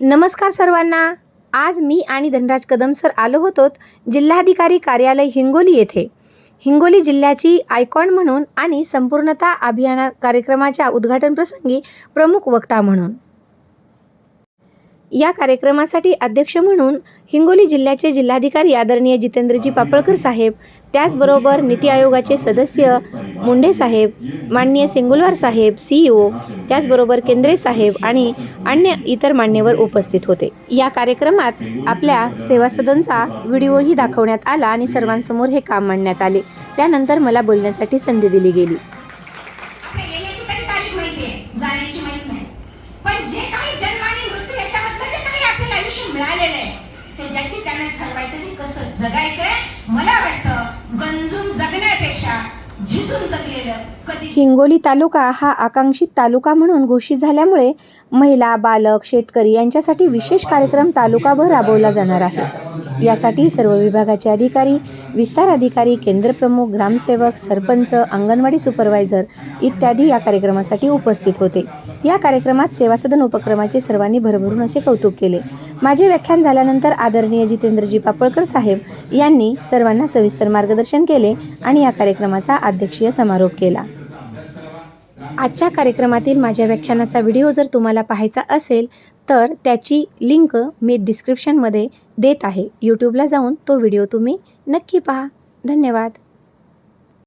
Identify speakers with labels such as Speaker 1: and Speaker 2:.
Speaker 1: नमस्कार सर्वांना. आज मी आणि धनराज कदम सर आलो होतो जिल्हाधिकारी कार्यालय हिंगोली येथे. हिंगोली जिल्ह्याची आयकॉन म्हणून आणि संपूर्णता अभियाना कार्यक्रमाच्या उद्घाटन प्रसंगी प्रमुख वक्ता म्हणून. या कार्यक्रमासाठी अध्यक्ष म्हणून हिंगोली जिल्ह्याचे जिल्हाधिकारी आदरणीय जितेंद्रजी पापळकर साहेब त्याचबरोबर नीती आयोगाचे सदस्य मुंडे साहेब माननीय सिंगुलवार साहेब सी ई ओ त्याचबरोबर केंद्रे साहेब आणि अन्य इतर मान्यवर उपस्थित होते. या कार्यक्रमात आपल्या सेवा सदनचा व्हिडिओही दाखवण्यात आला आणि सर्वांसमोर हे काम मांडण्यात आले. त्यानंतर मला बोलण्यासाठी संधी दिली गेली.
Speaker 2: ते ठरवायचं की कसं जगायचंय? मला वाटतं गंजून जगण्यापेक्षा झिजून जगलेलं कधी
Speaker 1: हिंगोली तालुका हा आकांक्षित तालुका म्हणून घोषित झाल्यामुळे महिला बालक शेतकरी यांच्यासाठी विशेष कार्यक्रम तालुकाभर राबवला जाणार आहे. यासाठी सर्व विभागाचे अधिकारी विस्तार अधिकारी केंद्रप्रमुख ग्रामसेवक सरपंच अंगणवाडी सुपरवायझर इत्यादी या कार्यक्रमासाठी उपस्थित होते. या कार्यक्रमात सेवा सदन उपक्रमाचे सर्वांनी भरभरून असे कौतुक केले. माझे व्याख्यान झाल्यानंतर आदरणीय जितेंद्रजी पापळकर साहेब यांनी सर्वांना सविस्तर मार्गदर्शन केले आणि या कार्यक्रमाचा अध्यक्षीय समारोप केला. आजच्या कार्यक्रमातील माझ्या व्याख्यानाचा व्हिडिओ जर तुम्हाला पाहायचा असेल तर त्याची लिंक मी डिस्क्रिप्शनमध्ये देत आहे. यूट्यूबला जाऊन तो व्हिडिओ तुम्ही नक्की पहा. धन्यवाद.